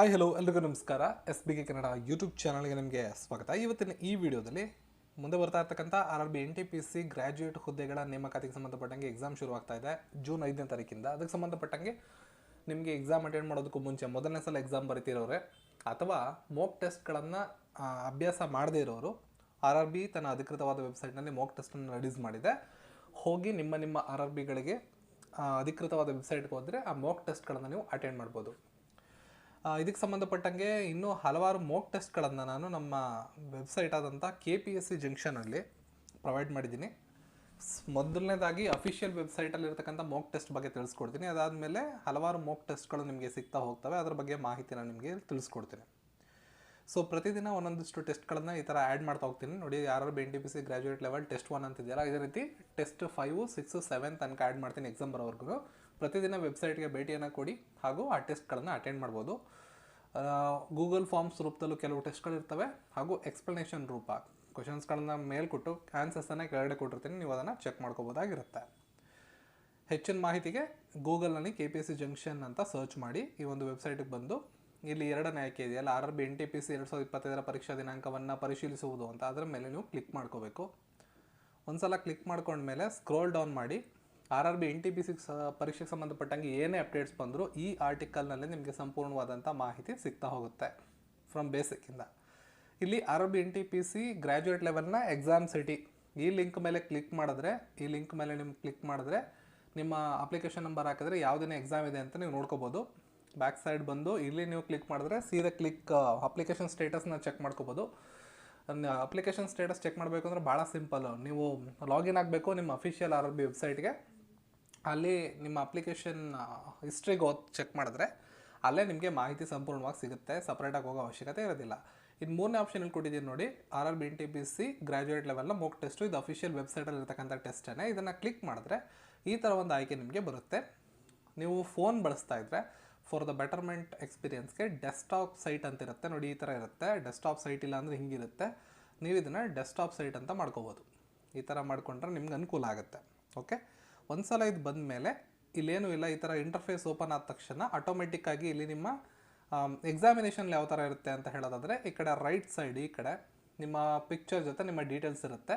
Hi hello ಎಲ್ರಿಗೂ ನಮಸ್ಕಾರ. S B K Kannada YouTube ಚಾನಲ್ಗೆ ನಿಮಗೆ ಸ್ವಾಗತ. ಇವತ್ತಿನ ಈ ವಿಡಿಯೋದಲ್ಲಿ ಮುಂದೆ ಬರ್ತಾ ಇರ್ತಕ್ಕಂಥ R R B N T P C graduate ಹುದ್ದೆಗಳ ನೇಮಕಾತಿಗೆ ಸಂಬಂಧಪಟ್ಟಂಗೆ ಎಕ್ಸಾಮ್ ಶುರುವಾಗ್ತಾ ಇದೆ. ಜೂನ್ ಐದನೇ ತಾರೀಕಿಂದ. ಅದಕ್ಕೆ ಸಂಬಂಧಪಟ್ಟಂಗೆ ನಿಮಗೆ ಎಕ್ಸಾಮ್ ಅಟೆಂಡ್ ಮಾಡೋದಕ್ಕೂ ಮುಂಚೆ ಮೊದಲನೇ ಸಲ ಎಕ್ಸಾಮ್ ಬರೀತಿರೋರೆ ಅಥವಾ ಮೋಕ್ ಟೆಸ್ಟ್ಗಳನ್ನು ಅಭ್ಯಾಸ ಮಾಡದೇ ಇರೋರು ಆರ್ ಆರ್ ಬಿ ತನ್ನ ಅಧಿಕೃತವಾದ ವೆಬ್ಸೈಟ್ನಲ್ಲಿ ಮೋಕ್ ಟೆಸ್ಟನ್ನು ರಿಲೀಸ್ ಮಾಡಿದೆ. ಹೋಗಿ ನಿಮ್ಮ ನಿಮ್ಮ ಆರ್ ಆರ್ ಬಿಗಳಿಗೆ ಅಧಿಕೃತವಾದ ವೆಬ್ಸೈಟ್ಗೆ ಹೋದರೆ ಆ ಮೋಕ್ ಟೆಸ್ಟ್ಗಳನ್ನು ನೀವು ಅಟೆಂಡ್ ಮಾಡ್ಬೋದು. ಇದಕ್ಕೆ ಸಂಬಂಧಪಟ್ಟಂಗೆ ಇನ್ನೂ ಹಲವಾರು ಮೋಕ್ ಟೆಸ್ಟ್ಗಳನ್ನು ನಾನು ನಮ್ಮ ವೆಬ್ಸೈಟ್ ಆದಂಥ ಕೆ ಪಿ ಎಸ್ ಸಿ ಜಂಕ್ಷನಲ್ಲಿ ಪ್ರೊವೈಡ್ ಮಾಡಿದ್ದೀನಿ. ಮೊದಲನೇದಾಗಿ ಅಫಿಷಿಯಲ್ ವೆಬ್ಸೈಟಲ್ಲಿ ಇರತಕ್ಕಂಥ ಮೋಕ್ ಟೆಸ್ಟ್ ಬಗ್ಗೆ ತಿಳಿಸ್ಕೊಡ್ತೀನಿ. ಅದಾದಮೇಲೆ ಹಲವಾರು ಮೋಕ್ ಟೆಸ್ಟ್ಗಳು ನಿಮಗೆ ಸಿಗ್ತಾ ಹೋಗ್ತವೆ. ಅದರ ಬಗ್ಗೆ ಮಾಹಿತಿನ ನಿಮಗೆ ತಿಳಿಸ್ಕೊಡ್ತೀನಿ. ಸೊ ಪ್ರತಿದಿನ ಒಂದೊಂದಿಷ್ಟು ಟೆಸ್ಟ್ಗಳನ್ನು ಈ ಥರ ಆ್ಯಡ್ ಮಾಡ್ತಾ ಹೋಗ್ತೀನಿ. ನೋಡಿ ಯಾರು B N T P C graduate level test one ಅಂತಿದೆಯಲ್ಲ ಇದೇ ರೀತಿ ಟೆಸ್ಟ್ ಫೈವ್ ಸಿಕ್ಸು ಸೆವೆನ್ ತನಕ ಆ್ಯಡ್ ಮಾಡ್ತೀನಿ ಎಕ್ಸಾಮ್ ಬರೋವರೆಗೂ. ಪ್ರತಿದಿನ ವೆಬ್ಸೈಟ್ಗೆ ಭೇಟಿಯನ್ನು ಕೊಡಿ ಹಾಗೂ ಆ ಟೆಸ್ಟ್ಗಳನ್ನು ಅಟೆಂಡ್ ಮಾಡ್ಬೋದು. ಗೂಗಲ್ ಫಾರ್ಮ್ಸ್ ರೂಪದಲ್ಲೂ ಕೆಲವು ಟೆಸ್ಟ್ಗಳಿರ್ತವೆ ಹಾಗೂ ಎಕ್ಸ್ಪ್ಲನೇಷನ್ ರೂಪ, ಕ್ವಶನ್ಸ್ಗಳನ್ನ ಮೇಲ್ ಕೊಟ್ಟು ಆನ್ಸರ್ಸನ್ನು ಕೆಳಗಡೆ ಕೊಟ್ಟಿರ್ತೀನಿ ನೀವು ಅದನ್ನು ಚೆಕ್ ಮಾಡ್ಕೋಬೋದಾಗಿರುತ್ತೆ. ಹೆಚ್ಚಿನ ಮಾಹಿತಿಗೆ ಗೂಗಲ್ನಲ್ಲಿ K P S C junction ಅಂತ ಸರ್ಚ್ ಮಾಡಿ ಈ ಒಂದು ವೆಬ್ಸೈಟಿಗೆ ಬಂದು, ಇಲ್ಲಿ ಎರಡನೇ ಆಯ್ಕೆ ಇದೆಯಲ್ಲ R R B N T P C ಎರಡು ಸಾವಿರದ ಇಪ್ಪತ್ತೈದರ ಪರೀಕ್ಷಾ ದಿನಾಂಕವನ್ನು ಪರಿಶೀಲಿಸುವುದು ಅಂತ, ಅದರ ಮೇಲೆ ನೀವು ಕ್ಲಿಕ್ ಮಾಡ್ಕೋಬೇಕು. ಒಂದ್ಸಲ ಕ್ಲಿಕ್ ಮಾಡ್ಕೊಂಡ್ಮೇಲೆ ಸ್ಕ್ರೋಲ್ ಡೌನ್ ಮಾಡಿ R R B N T P C, ಪರೀಕ್ಷೆಗೆ ಸಂಬಂಧಪಟ್ಟಂಗೆ ಏನೇ ಅಪ್ಡೇಟ್ಸ್ ಬಂದರೂ ಈ ಆರ್ಟಿಕಲ್ನಲ್ಲಿ ನಿಮಗೆ ಸಂಪೂರ್ಣವಾದಂಥ ಮಾಹಿತಿ ಸಿಗ್ತಾ ಹೋಗುತ್ತೆ ಫ್ರಮ್ ಬೇಸಿಕ್ಕಿಂದ ಇಲ್ಲಿ R R B N T P C graduate ಲೆವೆಲ್ನ exam city ಈ ಲಿಂಕ್ ಮೇಲೆ ಕ್ಲಿಕ್ ಮಾಡಿದ್ರೆ, ಈ ಲಿಂಕ್ ಮೇಲೆ ನಿಮ್ಗೆ ಕ್ಲಿಕ್ ಮಾಡಿದ್ರೆ ನಿಮ್ಮ ಅಪ್ಲಿಕೇಶನ್ ನಂಬರ್ ಹಾಕಿದ್ರೆ ಯಾವುದೇ ಎಕ್ಸಾಮ್ ಇದೆ ಅಂತ ನೀವು ನೋಡ್ಕೋಬೋದು. ಬ್ಯಾಕ್ ಸೈಡ್ ಬಂದು ಇಲ್ಲಿ ನೀವು ಕ್ಲಿಕ್ ಮಾಡಿದ್ರೆ ಸೀದಾ ಕ್ಲಿಕ್ ಅಪ್ಲಿಕೇಶನ್ ಸ್ಟೇಟಸ್ನ ಚೆಕ್ ಮಾಡ್ಕೋಬೋದು. ಅಪ್ಲಿಕೇಶನ್ ಸ್ಟೇಟಸ್ ಚೆಕ್ ಮಾಡಬೇಕು ಅಂದರೆ ಭಾಳ ಸಿಂಪಲ್ ನೀವು ಲಾಗಿನ್ ಆಗಬೇಕು ನಿಮ್ಮ ಅಫಿಷಿಯಲ್ ಆರ್ ಆರ್ ಬಿ ವೆಬ್ಸೈಟ್ಗೆ ಅಲ್ಲಿ ನಿಮ್ಮ ಅಪ್ಲಿಕೇಶನ್ ಹಿಸ್ಟ್ರಿಗೆ ಓದ್ ಚೆಕ್ ಮಾಡಿದ್ರೆ ಅಲ್ಲೇ ನಿಮಗೆ ಮಾಹಿತಿ ಸಂಪೂರ್ಣವಾಗಿ ಸಿಗುತ್ತೆ. ಸಪ್ರೇಟಾಗಿ ಹೋಗೋ ಅವಶ್ಯಕತೆ ಇರೋದಿಲ್ಲ. ಇನ್ನು ಮೂರನೇ ಆಪ್ಷನ್ ಇಲ್ಲಿ ಕೊಟ್ಟಿದ್ದೀನಿ ನೋಡಿ R R B N T P C graduate ಲೆವೆಲ್ನ mock test ಇದು ಅಫಿಷಿಯಲ್ ವೆಬ್ಸೈಟಲ್ಲಿ ಇರ್ತಕ್ಕಂಥ ಟೆಸ್ಟೇ ಇದನ್ನು ಕ್ಲಿಕ್ ಮಾಡಿದ್ರೆ ಈ ಥರ ಒಂದು ಆಯ್ಕೆ ನಿಮಗೆ ಬರುತ್ತೆ. ನೀವು ಫೋನ್ ಬಳಸ್ತಾ ಇದ್ದರೆ ಫಾರ್ ದ ಬೆಟರ್ಮೆಂಟ್ ಎಕ್ಸ್ಪೀರಿಯನ್ಸ್ಗೆ ಡೆಸ್ಕ್ಟಾಪ್ ಸೈಟ್ ಅಂತ ಇರುತ್ತೆ. ನೋಡಿ, ಈ ಥರ ಇರುತ್ತೆ. ಡೆಸ್ಕ್ಟಾಪ್ ಸೈಟ್ ಇಲ್ಲ ಅಂದರೆ ಹಿಂಗಿರುತ್ತೆ. ನೀವು ಇದನ್ನು ಡೆಸ್ಕ್ಟಾಪ್ ಸೈಟ್ ಅಂತ ಮಾಡ್ಕೋಬೋದು. ಈ ಥರ ಮಾಡಿಕೊಂಡ್ರೆ ನಿಮ್ಗೆ ಅನುಕೂಲ ಆಗುತ್ತೆ. ಓಕೆ ಒಂದು ಸಲ ಇದು ಬಂದ ಮೇಲೆ ಇಲ್ಲೇನು ಇಲ್ಲ, ಈ ಥರ ಇಂಟರ್ಫೇಸ್ ಓಪನ್ ಆದ ತಕ್ಷಣ ಆಟೋಮೆಟಿಕ್ಕಾಗಿ ಇಲ್ಲಿ ನಿಮ್ಮ ಎಕ್ಸಾಮಿನೇಷನ್ ಯಾವ ಥರ ಇರುತ್ತೆ ಅಂತ ಹೇಳೋದಾದರೆ, ಈ ಕಡೆ ರೈಟ್ ಸೈಡ್ ಈ ಕಡೆ ನಿಮ್ಮ ಪಿಕ್ಚರ್ ಜೊತೆ ನಿಮ್ಮ ಡೀಟೇಲ್ಸ್ ಇರುತ್ತೆ.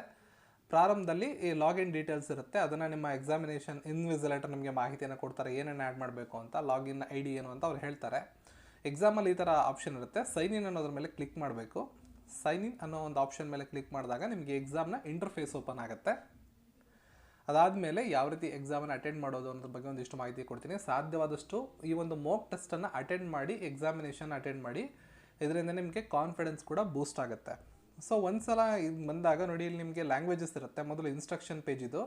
ಪ್ರಾರಂಭದಲ್ಲಿ ಈ ಲಾಗಿನ್ ಡೀಟೇಲ್ಸ್ ಇರುತ್ತೆ, ಅದನ್ನು ನಿಮ್ಮ ಎಕ್ಸಾಮಿನೇಷನ್ ಇನ್ವಿಸಿಲೇಟರ್ ನಿಮಗೆ ಮಾಹಿತಿಯನ್ನು ಕೊಡ್ತಾರೆ, ಏನೇನು ಆ್ಯಡ್ ಮಾಡಬೇಕು ಅಂತ ಲಾಗಿನ್ ಐ ಡಿ ಏನು ಅಂತ ಅವ್ರು ಹೇಳ್ತಾರೆ. ಎಕ್ಸಾಮಲ್ಲಿ ಈ ಥರ ಆಪ್ಷನ್ ಇರುತ್ತೆ ಸೈನ್ ಇನ್ ಅನ್ನೋದ್ರ ಮೇಲೆ ಕ್ಲಿಕ್ ಮಾಡಬೇಕು. ಸೈನ್ ಇನ್ ಅನ್ನೋ ಒಂದು ಆಪ್ಷನ್ ಮೇಲೆ ಕ್ಲಿಕ್ ಮಾಡಿದಾಗ ನಿಮಗೆ ಎಕ್ಸಾಮ್ನ ಇಂಟರ್ಫೇಸ್ ಓಪನ್ ಆಗುತ್ತೆ. ಅದಾದಮೇಲೆ ಯಾವ ರೀತಿ ಎಕ್ಸಾಮನ್ನು ಅಟೆಂಡ್ ಮಾಡೋದು ಅನ್ನೋದ್ರ ಬಗ್ಗೆ ಒಂದಿಷ್ಟು ಮಾಹಿತಿ ಕೊಡ್ತೀನಿ. ಸಾಧ್ಯವಾದಷ್ಟು ಈ ಒಂದು ಮೋಕ್ ಟೆಸ್ಟನ್ನು ಅಟೆಂಡ್ ಮಾಡಿ ಎಕ್ಸಾಮಿನೇಷನ್ ಅಟೆಂಡ್ ಮಾಡಿ, ಇದರಿಂದ ನಿಮಗೆ ಕಾನ್ಫಿಡೆನ್ಸ್ ಕೂಡ ಬೂಸ್ಟ್ ಆಗುತ್ತೆ. ಸೊ ಒಂದ್ಸಲ ಇದು ಬಂದಾಗ ನೋಡಿ, ಇಲ್ಲಿ ನಿಮಗೆ ಲ್ಯಾಂಗ್ವೇಜಸ್ ಇರುತ್ತೆ. ಮೊದಲು ಇನ್ಸ್ಟ್ರಕ್ಷನ್ ಪೇಜ್ ಇದು.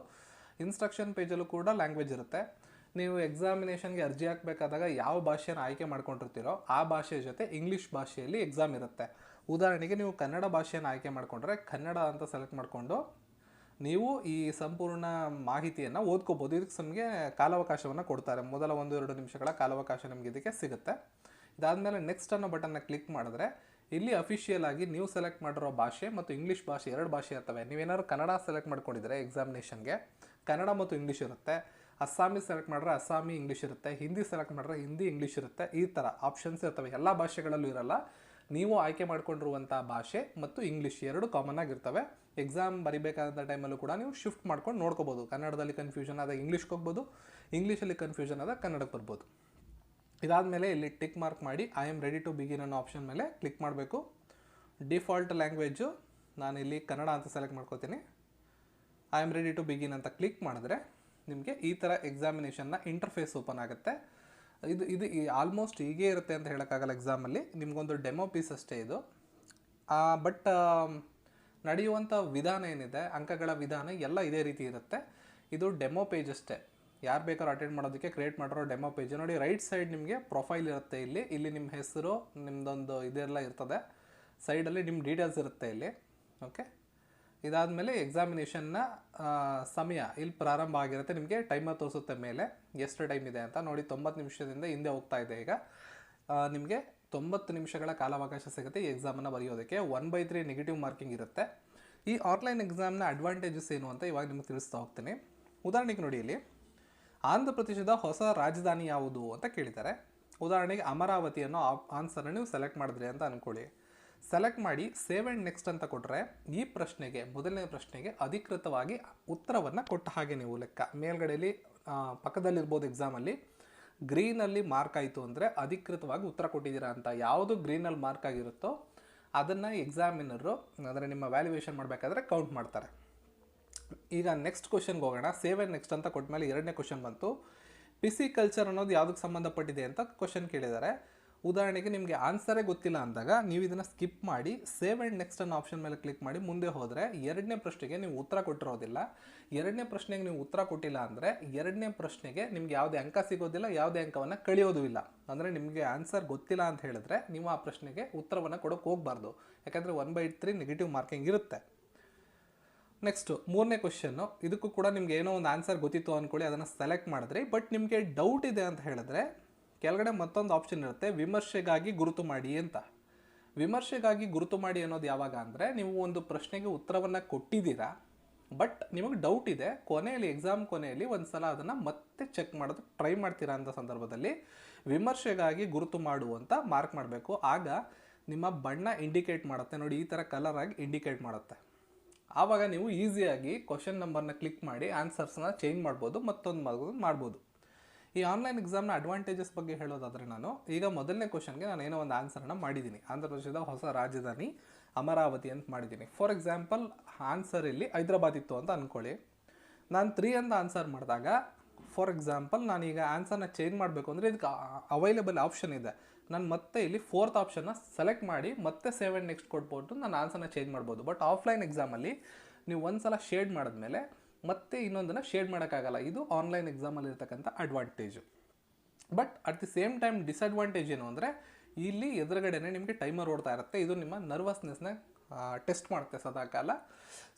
ಇನ್ಸ್ಟ್ರಕ್ಷನ್ ಪೇಜಲ್ಲೂ ಕೂಡ ಲ್ಯಾಂಗ್ವೇಜ್ ಇರುತ್ತೆ. ನೀವು ಎಕ್ಸಾಮಿನೇಷನ್ಗೆ ಅರ್ಜಿ ಹಾಕಬೇಕಾದಾಗ ಯಾವ ಭಾಷೆಯನ್ನು ಆಯ್ಕೆ ಮಾಡ್ಕೊಂಡಿರ್ತೀರೋ ಆ ಭಾಷೆಯ ಜೊತೆ ಇಂಗ್ಲೀಷ್ ಭಾಷೆಯಲ್ಲಿ ಎಕ್ಸಾಮ್ ಇರುತ್ತೆ. ಉದಾಹರಣೆಗೆ ನೀವು ಕನ್ನಡ ಭಾಷೆಯನ್ನು ಆಯ್ಕೆ ಮಾಡಿಕೊಂಡ್ರೆ ಕನ್ನಡ ಅಂತ ಸೆಲೆಕ್ಟ್ ಮಾಡಿಕೊಂಡು ನೀವು ಈ ಸಂಪೂರ್ಣ ಮಾಹಿತಿಯನ್ನು ಓದ್ಕೋಬೋದು. ಇದಕ್ಕೆ ನಮಗೆ ಕಾಲಾವಕಾಶವನ್ನು ಕೊಡ್ತಾರೆ. ಮೊದಲ ಒಂದು ಎರಡು ನಿಮಿಷಗಳ ಕಾಲಾವಕಾಶ ನಿಮಗೆ ಇದಕ್ಕೆ ಸಿಗುತ್ತೆ. ಇದಾದಮೇಲೆ ನೆಕ್ಸ್ಟ್ ಅನ್ನೋ ಬಟನ್ನ ಕ್ಲಿಕ್ ಮಾಡಿದ್ರೆ ಇಲ್ಲಿ ಅಫಿಷಿಯಲ್ ಆಗಿ ನೀವು ಸೆಲೆಕ್ಟ್ ಮಾಡಿರೋ ಭಾಷೆ ಮತ್ತು ಇಂಗ್ಲೀಷ್ ಭಾಷೆ ಎರಡು ಭಾಷೆ ಇರ್ತವೆ. ನೀವೇನಾದ್ರು ಕನ್ನಡ ಸೆಲೆಕ್ಟ್ ಮಾಡ್ಕೊಂಡಿದ್ರೆ ಎಕ್ಸಾಮಿನೇಷನ್ಗೆ ಕನ್ನಡ ಮತ್ತು ಇಂಗ್ಲೀಷ್ ಇರುತ್ತೆ. ಅಸ್ಸಾಮಿ ಸೆಲೆಕ್ಟ್ ಮಾಡಿದ್ರೆ ಅಸ್ಸಾಮಿ ಇಂಗ್ಲೀಷ್ ಇರುತ್ತೆ. ಹಿಂದಿ ಸೆಲೆಕ್ಟ್ ಮಾಡಿದ್ರೆ ಹಿಂದಿ ಇಂಗ್ಲೀಷ್ ಇರುತ್ತೆ. ಈ ಥರ ಆಪ್ಷನ್ಸ್ ಇರ್ತವೆ. ಎಲ್ಲ ಭಾಷೆಗಳಲ್ಲೂ ಇರಲ್ಲ. ನೀವು ಆಯ್ಕೆ ಮಾಡ್ಕೊಂಡಿರುವಂಥ ಭಾಷೆ ಮತ್ತು ಇಂಗ್ಲೀಷ್ ಎರಡು ಕಾಮನ್ ಆಗಿರ್ತವೆ. ಎಕ್ಸಾಮ್ ಬರಿಬೇಕಾದಂಥ ಟೈಮಲ್ಲೂ ಕೂಡ ನೀವು ಶಿಫ್ಟ್ ಮಾಡ್ಕೊಂಡು ನೋಡ್ಕೋಬೋದು. ಕನ್ನಡದಲ್ಲಿ ಕನ್ಫ್ಯೂಷನ್ ಆದಾಗ ಇಂಗ್ಲೀಷ್ಗೆ ಹೋಗ್ಬೋದು. ಇಂಗ್ಲೀಷಲ್ಲಿ ಕನ್ಫ್ಯೂಷನ್ ಆದಾಗ ಕನ್ನಡಕ್ಕೆ ಬರ್ಬೋದು. ಇದಾದಮೇಲೆ ಇಲ್ಲಿ ಟಿಕ್ ಮಾರ್ಕ್ ಮಾಡಿ I am ready to begin ಅನ್ನೋ ಆಪ್ಷನ್ ಮೇಲೆ ಕ್ಲಿಕ್ ಮಾಡಬೇಕು. ಡಿಫಾಲ್ಟ್ ಲ್ಯಾಂಗ್ವೇಜು ಇಲ್ಲಿ ಕನ್ನಡ ಅಂತ ಸೆಲೆಕ್ಟ್ ಮಾಡ್ಕೋತೀನಿ. I am ready to begin ಅಂತ ಕ್ಲಿಕ್ ಮಾಡಿದ್ರೆ ನಿಮಗೆ ಈ ಥರ ಎಕ್ಸಾಮಿನೇಷನ್ನ ಇಂಟರ್ಫೇಸ್ ಓಪನ್ ಆಗುತ್ತೆ. ಇದು ಇದು ಆಲ್ಮೋಸ್ಟ್ ಹೀಗೆ ಇರುತ್ತೆ ಅಂತ ಹೇಳೋಕ್ಕಾಗಲ್ಲ ಎಕ್ಸಾಮಲ್ಲಿ ನಿಮಗೊಂದು ಡೆಮೋ ಪೀಸ್ ಅಷ್ಟೇ ಇದು. ಬಟ್ ನಡೆಯುವಂಥ ವಿಧಾನ ಏನಿದೆ, ಅಂಕಗಳ ವಿಧಾನ ಎಲ್ಲ ಇದೇ ರೀತಿ ಇರುತ್ತೆ. ಇದು ಡೆಮೋ ಪೇಜ್ ಅಷ್ಟೇ. ಯಾರು ಬೇಕಾದ್ರೂ ಅಟೆಂಡ್ ಮಾಡೋದಕ್ಕೆ ಕ್ರಿಯೇಟ್ ಮಾಡಿರೋ ಡೆಮೋ ಪೇಜ್ ನೋಡಿ ರೈಟ್ ಸೈಡ್ ನಿಮಗೆ ಪ್ರೊಫೈಲ್ ಇರುತ್ತೆ ಇಲ್ಲಿ. ಇಲ್ಲಿ ನಿಮ್ಮ ಹೆಸರು ನಿಮ್ಮದೊಂದು ಇದೆಲ್ಲ ಇರ್ತದೆ. ಸೈಡಲ್ಲಿ ನಿಮ್ಮ ಡೀಟೇಲ್ಸ್ ಇರುತ್ತೆ ಇಲ್ಲಿ. ಓಕೆ ಇದಾದಮೇಲೆ ಎಕ್ಸಾಮಿನೇಷನ್ನ ಸಮಯ ಇಲ್ಲಿ ಪ್ರಾರಂಭ ಆಗಿರುತ್ತೆ. ನಿಮಗೆ ಟೈಮರ್ ತೋರಿಸುತ್ತೆ ಮೇಲೆ. ಎಷ್ಟು ಟೈಮ್ ಇದೆ ಅಂತ ನೋಡಿ, ತೊಂಬತ್ತು ನಿಮಿಷದಿಂದ ಹಿಂದೆ ಹೋಗ್ತಾ ಇದೆ ಈಗ. ನಿಮಗೆ ತೊಂಬತ್ತು ನಿಮಿಷಗಳ ಕಾಲಾವಕಾಶ ಸಿಗುತ್ತೆ ಈ ಎಕ್ಸಾಮನ್ನು ಬರೆಯೋದಕ್ಕೆ. One by three negative marking ಇರುತ್ತೆ. ಈ ಆನ್ಲೈನ್ ಎಕ್ಸಾಮ್ನ ಅಡ್ವಾಂಟೇಜಸ್ ಏನು ಅಂತ ಇವಾಗ ನಿಮಗೆ ತಿಳಿಸ್ತಾ ಹೋಗ್ತೀನಿ. ಉದಾಹರಣೆಗೆ ನೋಡಿ ಇಲ್ಲಿ. ಆಂಧ್ರ ಪ್ರದೇಶದ ಹೊಸ ರಾಜಧಾನಿ ಯಾವುದು ಅಂತ ಕೇಳಿದ್ದಾರೆ. ಉದಾಹರಣೆಗೆ ಅಮರಾವತಿಯನ್ನು ಆನ್ಸರನ್ನು ಆನ್ಸರ್ನ ನೀವು ಸೆಲೆಕ್ಟ್ ಮಾಡಿದ್ರಿ ಅಂತ ಅಂದ್ಕೊಳ್ಳಿ ಸೆಲೆಕ್ಟ್ ಮಾಡಿ ಸೇವ್ ಆ್ಯಂಡ್ ನೆಕ್ಸ್ಟ್ ಅಂತ ಕೊಟ್ಟರೆ ಈ ಪ್ರಶ್ನೆಗೆ, ಮೊದಲನೇ ಪ್ರಶ್ನೆಗೆ ಅಧಿಕೃತವಾಗಿ ಉತ್ತರವನ್ನು ಕೊಟ್ಟ ಹಾಗೆ ನೀವು ಲೆಕ್ಕ. ಮೇಲ್ಗಡೆಯಲ್ಲಿ ಪಕ್ಕದಲ್ಲಿರ್ಬೋದು ಎಕ್ಸಾಮಲ್ಲಿ ಗ್ರೀನಲ್ಲಿ ಮಾರ್ಕ್ ಆಯಿತು ಅಂದರೆ ಅಧಿಕೃತವಾಗಿ ಉತ್ತರ ಕೊಟ್ಟಿದ್ದೀರಾ ಅಂತ, ಯಾವುದು ಗ್ರೀನಲ್ಲಿ ಮಾರ್ಕ್ ಆಗಿರುತ್ತೋ, ಅದನ್ನು ಎಕ್ಸಾಮಿನರು ಅಂದರೆ ನಿಮ್ಮ ವ್ಯಾಲ್ಯೂಯೇಷನ್ ಮಾಡಬೇಕಾದ್ರೆ ಕೌಂಟ್ ಮಾಡ್ತಾರೆ. ಈಗ ನೆಕ್ಸ್ಟ್ ಕ್ವಶನ್ಗೆ ಹೋಗೋಣ. ಸೇವ್ ಆ್ಯಂಡ್ ನೆಕ್ಸ್ಟ್ ಅಂತ ಕೊಟ್ಟ ಮೇಲೆ ಎರಡನೇ ಕ್ವಶನ್ ಬಂತು. ಪಿಸಿಕಲ್ಚರ್ ಅನ್ನೋದು ಯಾವುದಕ್ಕೆ ಸಂಬಂಧಪಟ್ಟಿದೆ ಅಂತ ಕ್ವಶನ್ ಕೇಳಿದ್ದಾರೆ. ಉದಾಹರಣೆಗೆ ನಿಮಗೆ ಆನ್ಸರೇ ಗೊತ್ತಿಲ್ಲ ಅಂದಾಗ ನೀವು ಇದನ್ನು ಸ್ಕಿಪ್ ಮಾಡಿ ಸೇವ್ ಆ್ಯಂಡ್ ನೆಕ್ಸ್ಟ್ ಅನ್ನೋ ಆಪ್ಷನ್ ಮೇಲೆ ಕ್ಲಿಕ್ ಮಾಡಿ ಮುಂದೆ ಹೋದರೆ ಎರಡನೇ ಪ್ರಶ್ನೆಗೆ ನೀವು ಉತ್ತರ ಕೊಟ್ಟಿರೋದಿಲ್ಲ. ಎರಡನೇ ಪ್ರಶ್ನೆಗೆ ನೀವು ಉತ್ತರ ಕೊಟ್ಟಿಲ್ಲ ಅಂದರೆ ಎರಡನೇ ಪ್ರಶ್ನೆಗೆ ನಿಮ್ಗೆ ಯಾವುದೇ ಅಂಕ ಸಿಗೋದಿಲ್ಲ, ಯಾವುದೇ ಅಂಕವನ್ನು ಕಳಿಯೋದು ಇಲ್ಲ. ಅಂದರೆ ನಿಮಗೆ ಆನ್ಸರ್ ಗೊತ್ತಿಲ್ಲ ಅಂತ ಹೇಳಿದ್ರೆ ನೀವು ಆ ಪ್ರಶ್ನೆಗೆ ಉತ್ತರವನ್ನು ಕೊಡೋಕೆ ಹೋಗಬಾರ್ದು. ಯಾಕಂದರೆ one by three negative marking ಇರುತ್ತೆ. ನೆಕ್ಸ್ಟು ಮೂರನೇ ಕ್ವಶನ್ನು ಇದಕ್ಕೂ ಕೂಡ ನಿಮ್ಗೆ ಏನೋ ಒಂದು ಆನ್ಸರ್ ಗೊತ್ತಿತ್ತು ಅಂದ್ಕೊಳ್ಳಿ ಅದನ್ನು ಸೆಲೆಕ್ಟ್ ಮಾಡಿದ್ರಿ. ಬಟ್ ನಿಮಗೆ ಡೌಟ್ ಇದೆ ಅಂತ ಹೇಳಿದ್ರೆ ಕೆಳಗಡೆ ಮತ್ತೊಂದು ಆಪ್ಷನ್ ಇರುತ್ತೆ, ವಿಮರ್ಶೆಗಾಗಿ ಗುರುತು ಮಾಡಿ ಅಂತ. ವಿಮರ್ಶೆಗಾಗಿ ಗುರುತು ಮಾಡಿ ಅನ್ನೋದು ಯಾವಾಗ ಅಂದರೆ, ನೀವು ಒಂದು ಪ್ರಶ್ನೆಗೆ ಉತ್ತರವನ್ನು ಕೊಟ್ಟಿದ್ದೀರಾ, ಬಟ್ ನಿಮಗೆ ಡೌಟ್ ಇದೆ, ಕೊನೆಯಲ್ಲಿ ಎಕ್ಸಾಮ್ ಕೊನೆಯಲ್ಲಿ ಒಂದು ಸಲ ಅದನ್ನು ಮತ್ತೆ ಚೆಕ್ ಮಾಡೋದು ಟ್ರೈ ಮಾಡ್ತೀರಾ ಅಂತ ಸಂದರ್ಭದಲ್ಲಿ ವಿಮರ್ಶೆಗಾಗಿ ಗುರುತು ಮಾಡು ಅಂತ ಮಾರ್ಕ್ ಮಾಡಬೇಕು. ಆಗ ನಿಮ್ಮ ಬಣ್ಣ ಇಂಡಿಕೇಟ್ ಮಾಡುತ್ತೆ. ನೋಡಿ, ಈ ಥರ ಕಲರ್ ಆಗಿ ಇಂಡಿಕೇಟ್ ಮಾಡುತ್ತೆ. ಆವಾಗ ನೀವು ಈಸಿಯಾಗಿ ಕ್ವಶನ್ ನಂಬರ್ನ ಕ್ಲಿಕ್ ಮಾಡಿ ಆನ್ಸರ್ಸ್ನ ಚೇಂಜ್ ಮಾಡ್ಬೋದು, ಮತ್ತೊಂದು ಮಾಡ್ಬೋದು. ಈ ಆನ್ಲೈನ್ ಎಕ್ಸಾಮ್ನ ಅಡ್ವಾಂಟೇಜಸ್ ಬಗ್ಗೆ ಹೇಳೋದಾದರೆ ನಾನು, ಈಗ ಮೊದಲನೇ ಕ್ವಶನ್ಗೆ ನಾನು ಏನೋ ಒಂದು ಆನ್ಸರ್ನ ಮಾಡಿದ್ದೀನಿ ಆಂಧ್ರ ಪ್ರದೇಶದ ಹೊಸ ರಾಜಧಾನಿ ಅಮರಾವತಿ ಅಂತ ಮಾಡಿದ್ದೀನಿ ಫಾರ್ ಎಕ್ಸಾಂಪಲ್ ಆನ್ಸರ್ ಇಲ್ಲಿ ಹೈದ್ರಾಬಾದ್ ಇತ್ತು ಅಂತ ಅಂದ್ಕೊಳ್ಳಿ ನಾನು ತ್ರೀ ಅಂತ ಆನ್ಸರ್ ಮಾಡಿದಾಗ ಫಾರ್ ಎಕ್ಸಾಂಪಲ್ ನಾನೀಗ ಆನ್ಸರ್ನ ಚೇಂಜ್ ಮಾಡಬೇಕು ಅಂದರೆ ಇದಕ್ಕೆ ಅವೈಲೇಬಲ್ ಆಪ್ಷನ್ ಇದೆ. ನಾನು ಮತ್ತೆ ಇಲ್ಲಿ ಫೋರ್ತ್ ಆಪ್ಷನ್ನ ಸೆಲೆಕ್ಟ್ ಮಾಡಿ ಮತ್ತೆ ಸೆವೆನ್ ನೆಕ್ಸ್ಟ್ ಕೊಟ್ಬಿಟ್ಟು ನಾನು ಆನ್ಸರ್ನ ಚೇಂಜ್ ಮಾಡ್ಬೋದು. ಬಟ್ ಆಫ್ಲೈನ್ ಎಕ್ಸಾಮಲ್ಲಿ ನೀವು ಒಂದು ಸಲ ಶೇಡ್ ಮಾಡಿದ್ಮೇಲೆ ಮತ್ತೆ ಇನ್ನೊಂದನ್ನು ಶೇಡ್ ಮಾಡೋಕ್ಕಾಗಲ್ಲ. ಇದು ಆನ್ಲೈನ್ ಎಕ್ಸಾಮಲ್ಲಿ ಇರ್ತಕ್ಕಂಥ advantage but at the same time disadvantage ಏನು ಅಂದರೆ, ಇಲ್ಲಿ ಎದುರುಗಡೆನೆ ನಿಮಗೆ ಟೈಮರ್ ಓಡ್ತಾ ಇರುತ್ತೆ. ಇದು ನಿಮ್ಮ ನರ್ವಸ್ನೆಸ್ನ ಟೆಸ್ಟ್ ಮಾಡುತ್ತೆ ಸದಾಕಾಲ.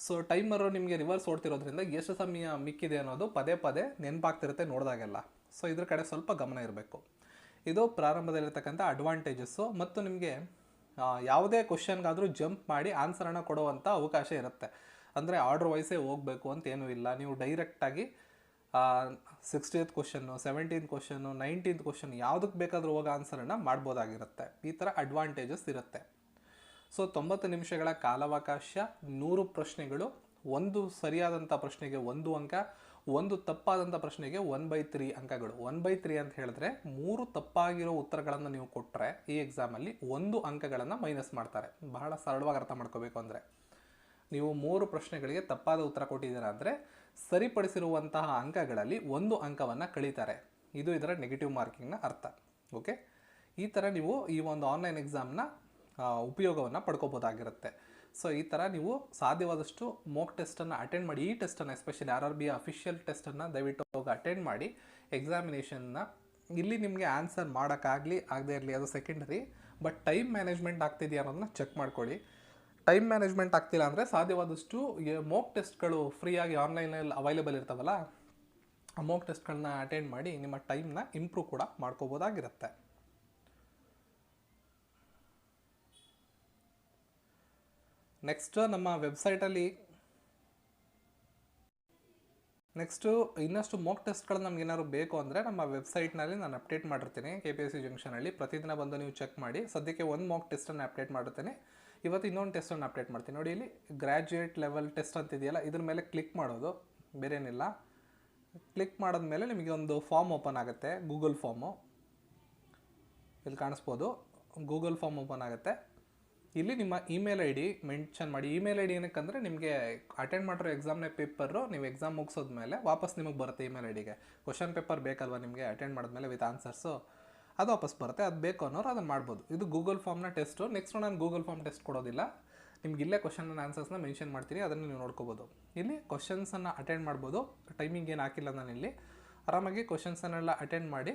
ಸೊ ಟೈಮರು ನಿಮಗೆ ರಿವರ್ಸ್ ಓಡ್ತಿರೋದ್ರಿಂದ ಎಷ್ಟು ಸಮಯ ಮಿಕ್ಕಿದೆ ಅನ್ನೋದು ಪದೇ ಪದೇ ನೆನಪಾಗ್ತಿರುತ್ತೆ ನೋಡಿದಾಗೆಲ್ಲ. ಸೊ ಇದ್ರ ಕಡೆ ಸ್ವಲ್ಪ ಗಮನ ಇರಬೇಕು. ಇದು ಪ್ರಾರಂಭದಲ್ಲಿರ್ತಕ್ಕಂಥ ಅಡ್ವಾಂಟೇಜಸ್ಸು ಮತ್ತು ನಿಮಗೆ ಯಾವುದೇ ಕ್ವಶನ್ಗಾದರೂ ಜಂಪ್ ಮಾಡಿ ಆನ್ಸರನ್ನು ಕೊಡುವಂಥ ಅವಕಾಶ ಇರುತ್ತೆ. ಅಂದರೆ ಆರ್ಡರ್ ವೈಸೇ ಹೋಗಬೇಕು ಅಂತ ಏನೂ ಇಲ್ಲ. ನೀವು ಡೈರೆಕ್ಟಾಗಿ sixteenth question seventeen question nineteenth question ಯಾವುದಕ್ಕೆ ಬೇಕಾದರೂ ಹೋಗೋ ಆನ್ಸರನ್ನು ಮಾಡ್ಬೋದಾಗಿರುತ್ತೆ. ಈ ಥರ ಅಡ್ವಾಂಟೇಜಸ್ ಇರುತ್ತೆ. ಸೊ ತೊಂಬತ್ತು ನಿಮಿಷಗಳ ಕಾಲಾವಕಾಶ, ನೂರು ಪ್ರಶ್ನೆಗಳು, ಒಂದು ಸರಿಯಾದಂಥ ಪ್ರಶ್ನೆಗೆ ಒಂದು ಅಂಕ, ಒಂದು ತಪ್ಪಾದಂಥ ಪ್ರಶ್ನೆಗೆ ಒನ್ ಬೈ ತ್ರೀ ಅಂಕಗಳು. ಒನ್ ಬೈ ತ್ರೀ ಅಂತ ಹೇಳಿದ್ರೆ ಮೂರು ತಪ್ಪಾಗಿರೋ ಉತ್ತರಗಳನ್ನು ನೀವು ಕೊಟ್ಟರೆ ಈ ಎಕ್ಸಾಮಲ್ಲಿ ಒಂದು ಅಂಕಗಳನ್ನು ಮೈನಸ್ ಮಾಡ್ತಾರೆ. ಬಹಳ ಸರಳವಾಗಿ ಅರ್ಥ ಮಾಡ್ಕೋಬೇಕು ಅಂದರೆ. ನೀವು ಮೂರು ಪ್ರಶ್ನೆಗಳಿಗೆ ತಪ್ಪಾದ ಉತ್ತರ ಕೊಟ್ಟಿದ್ದೀರಾ ಅಂದರೆ ಸರಿಪಡಿಸಿರುವಂತಹ ಅಂಕಗಳಲ್ಲಿ ಒಂದು ಅಂಕವನ್ನು ಕಳೀತಾರೆ. ಇದು ಇದರ ನೆಗೆಟಿವ್ ಮಾರ್ಕಿಂಗ್ನ ಅರ್ಥ. ಓಕೆ ಈ ಥರ ನೀವು ಈ ಒಂದು ಆನ್ಲೈನ್ ಎಕ್ಸಾಮ್ನ ಉಪಯೋಗವನ್ನು ಪಡ್ಕೋಬೋದಾಗಿರುತ್ತೆ. ಸೊ ಈ ಥರ ನೀವು ಸಾಧ್ಯವಾದಷ್ಟು ಮೋಕ್ ಟೆಸ್ಟನ್ನು ಅಟೆಂಡ್ ಮಾಡಿ, ಈ ಟೆಸ್ಟನ್ನು especially R R B official ಟೆಸ್ಟನ್ನು ದಯವಿಟ್ಟು ಹೋಗಿ ಅಟೆಂಡ್ ಮಾಡಿ ಎಕ್ಸಾಮಿನೇಷನ್ನ ಇಲ್ಲಿ ನಿಮಗೆ ಆನ್ಸರ್ ಮಾಡೋಕ್ಕಾಗಲಿ, ಆಗದೇ ಇರಲಿ, ಅದು ಸೆಕೆಂಡರಿ ಬಟ್ ಟೈಮ್ ಮ್ಯಾನೇಜ್ಮೆಂಟ್ ಆಗ್ತಿದೆಯಾ ಅನ್ನೋದನ್ನ ಚೆಕ್ ಮಾಡ್ಕೊಳ್ಳಿ. ಟೈಮ್ ಮ್ಯಾನೇಜ್ಮೆಂಟ್ ಆಗ್ತಿಲ್ಲ ಅಂದರೆ ಸಾಧ್ಯವಾದಷ್ಟು ಮೋಕ್ ಟೆಸ್ಟ್ಗಳು ಫ್ರೀಯಾಗಿ ಆನ್ಲೈನಲ್ಲಿ ಅವೈಲೇಬಲ್ ಇರ್ತಾವಲ್ಲ, ಆ ಮೋಕ್ ಟೆಸ್ಟ್ಗಳನ್ನ ಅಟೆಂಡ್ ಮಾಡಿ ನಿಮ್ಮ ಟೈಮ್ನ ಇಂಪ್ರೂವ್ ಕೂಡ ಮಾಡ್ಕೋಬೋದಾಗಿರುತ್ತೆ. ನೆಕ್ಸ್ಟ್ ನಮ್ಮ ವೆಬ್ಸೈಟಲ್ಲಿ ನೆಕ್ಸ್ಟು ಇನ್ನಷ್ಟು ಮೋಕ್ ಟೆಸ್ಟ್ಗಳು ನಮ್ಗೆ ಏನಾದ್ರು ಬೇಕು ಅಂದರೆ ನಮ್ಮ ವೆಬ್ಸೈಟ್ನಲ್ಲಿ ನಾನು ಅಪ್ಡೇಟ್ ಮಾಡಿರ್ತೀನಿ. ಕೆ ಪಿ ಎಸ್ ಸಿ ಜಂಕ್ಷನಲ್ಲಿ ಪ್ರತಿದಿನ ಬಂದು ನೀವು ಚೆಕ್ ಮಾಡಿ. ಸದ್ಯಕ್ಕೆ ಒಂದು ಮೋಕ್ ಟೆಸ್ಟನ್ನು ಅಪ್ಡೇಟ್ ಮಾಡಿರ್ತೀನಿ. ಇವತ್ತು ಇನ್ನೊಂದು ಟೆಸ್ಟನ್ನು ಅಪ್ಡೇಟ್ ಮಾಡ್ತೀನಿ. ನೋಡಿ ಇಲ್ಲಿ ಗ್ರ್ಯಾಜುಯೇಟ್ ಲೆವೆಲ್ ಟೆಸ್ಟ್ ಅಂತಿದೆಯಲ್ಲ, ಇದ್ರ ಮೇಲೆ ಕ್ಲಿಕ್ ಮಾಡೋದು, ಬೇರೇನಿಲ್ಲ. ಕ್ಲಿಕ್ ಮಾಡಿದ್ಮೇಲೆ ನಿಮಗೆ ಒಂದು ಫಾರ್ಮ್ ಓಪನ್ ಆಗುತ್ತೆ ಗೂಗಲ್ ಫಾರ್ಮು ಇಲ್ಲಿ ಕಾಣಿಸ್ಬೋದು. ಗೂಗಲ್ ಫಾರ್ಮ್ ಓಪನ್ ಆಗುತ್ತೆ. ಇಲ್ಲಿ ನಿಮ್ಮ ಇಮೇಲ್ ಐ ಡಿ ಮೆನ್ಷನ್ ಮಾಡಿ. ಇಮೇಲ್ ಐ ಡಿ ಏನಕ್ಕಂದರೆ ನಿಮಗೆ ಅಟೆಂಡ್ ಮಾಡಿರೋ ಎಕ್ಸಾಮ್ನೇ ಪೇಪರು ನೀವು ಎಕ್ಸಾಮ್ ಮುಗಿಸೋದ್ಮೇಲೆ ವಾಪಸ್ ನಿಮಗೆ ಬರುತ್ತೆ ಇಮೇಲ್ ಐ ಡಿಗೆ ಕ್ವಶನ್ ಪೇಪರ್ ಬೇಕಲ್ವಾ ನಿಮಗೆ ಅಟೆಂಡ್ ಮಾಡಿದ್ಮೇಲೆ ವಿತ್ ಆನ್ಸರ್ಸು ಅದು ವಾಪಸ್ ಬರುತ್ತೆ, ಅದು ಬೇಕು ಅನ್ನೋರು ಅದನ್ನು ಮಾಡ್ಬೋದು. ಇದು ಗೂಗಲ್ ಫಾರ್ಮ್ನ ಟೆಸ್ಟು ನೆಕ್ಸ್ಟ್ ನಾನು ಗೂಗಲ್ ಫಾರ್ಮ್ ಟೆಸ್ಟ್ ಕೊಡೋದಿಲ್ಲ. ನಿಮ್ಗೆ ಇಲ್ಲೇ ಕ್ವಶನ್ ಆನ್ಸರ್ಸ್ನ ಮೆನ್ಷನ್ ಮಾಡ್ತೀನಿ, ಅದನ್ನು ನೀವು ನೋಡ್ಕೋಬೋದು. ಇಲ್ಲಿ ಕ್ವಶನ್ಸನ್ನು ಅಟೆಂಡ್ ಮಾಡ್ಬೋದು. ಟೈಮಿಂಗ್ ಏನು ಹಾಕಿಲ್ಲ ನಾನು ಇಲ್ಲಿ. ಆರಾಮಾಗಿ ಕ್ವಶನ್ಸನ್ನೆಲ್ಲ ಅಟೆಂಡ್ ಮಾಡಿ,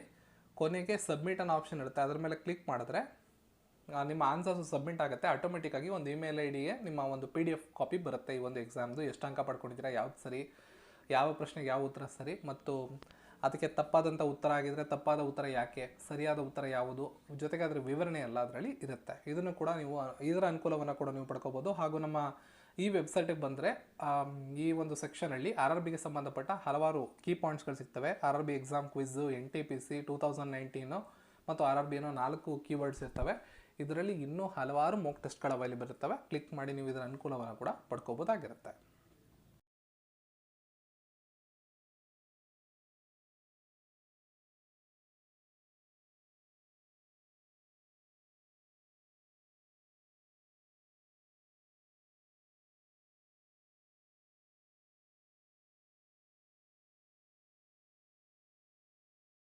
ಕೊನೆಗೆ ಸಬ್ಮಿಟ್ ಅನ್ನೋ ಆಪ್ಷನ್ ಇರುತ್ತೆ. ಅದ್ರ ಮೇಲೆ ಕ್ಲಿಕ್ ಮಾಡಿದ್ರೆ ನಿಮ್ಮ ಆನ್ಸರ್ಸ್ ಸಬ್ಮಿಟ್ ಆಗುತ್ತೆ. ಆಟೋಮೆಟಿಕ್ಕಾಗಿ ಒಂದು ಇಮೇಲ್ ಐ ಡಿಗೆ ನಿಮ್ಮ ಒಂದು ಪಿ ಡಿ ಎಫ್ ಕಾಪಿ ಬರುತ್ತೆ ಈ ಒಂದು ಎಕ್ಸಾಮ್ದು ಎಷ್ಟು ಅಂಕ ಪಡ್ಕೊಂಡಿದ್ದೀರಾ, ಯಾವ್ದು ಸರಿ, ಯಾವ ಪ್ರಶ್ನೆಗೆ ಯಾವ ಉತ್ತರ ಸರಿ, ಮತ್ತು ಅದಕ್ಕೆ ತಪ್ಪಾದಂಥ ಉತ್ತರ ಆಗಿದ್ರೆ ತಪ್ಪಾದ ಉತ್ತರ ಯಾಕೆ, ಸರಿಯಾದ ಉತ್ತರ ಯಾವುದು ಜೊತೆಗೆ ಅದರ ವಿವರಣೆ ಎಲ್ಲ ಅದರಲ್ಲಿ ಇರುತ್ತೆ. ಇದನ್ನು ಕೂಡ ನೀವು, ಇದರ ಅನುಕೂಲವನ್ನು ಕೂಡ ನೀವು ಪಡ್ಕೋಬೋದು. ಹಾಗೂ ನಮ್ಮ ಈ ವೆಬ್ಸೈಟಿಗೆ ಬಂದರೆ ಈ ಒಂದು ಸೆಕ್ಷನಲ್ಲಿ ಆರ್ ಆರ್ ಬಿಗೆ ಸಂಬಂಧಪಟ್ಟ ಹಲವಾರು ಕೀ ಪಾಯಿಂಟ್ಸ್ಗಳು ಸಿಗ್ತವೆ. R R B exam quiz N T P C two thousand nineteen ಮತ್ತು ಆರ್ ಆರ್ ಬಿ ಏನೋ ನಾಲ್ಕು ಕೀವರ್ಡ್ಸ್ ಇರ್ತವೆ. ಇದರಲ್ಲಿ ಇನ್ನೂ ಹಲವಾರು ಮೋಕ್ ಟೆಸ್ಟ್ಗಳು ಅವೈಲೇಬಲ್ ಇರ್ತವೆ. ಕ್ಲಿಕ್ ಮಾಡಿ ನೀವು ಇದರ ಅನುಕೂಲವನ್ನು ಕೂಡ ಪಡ್ಕೋಬೋದಾಗಿರುತ್ತೆ.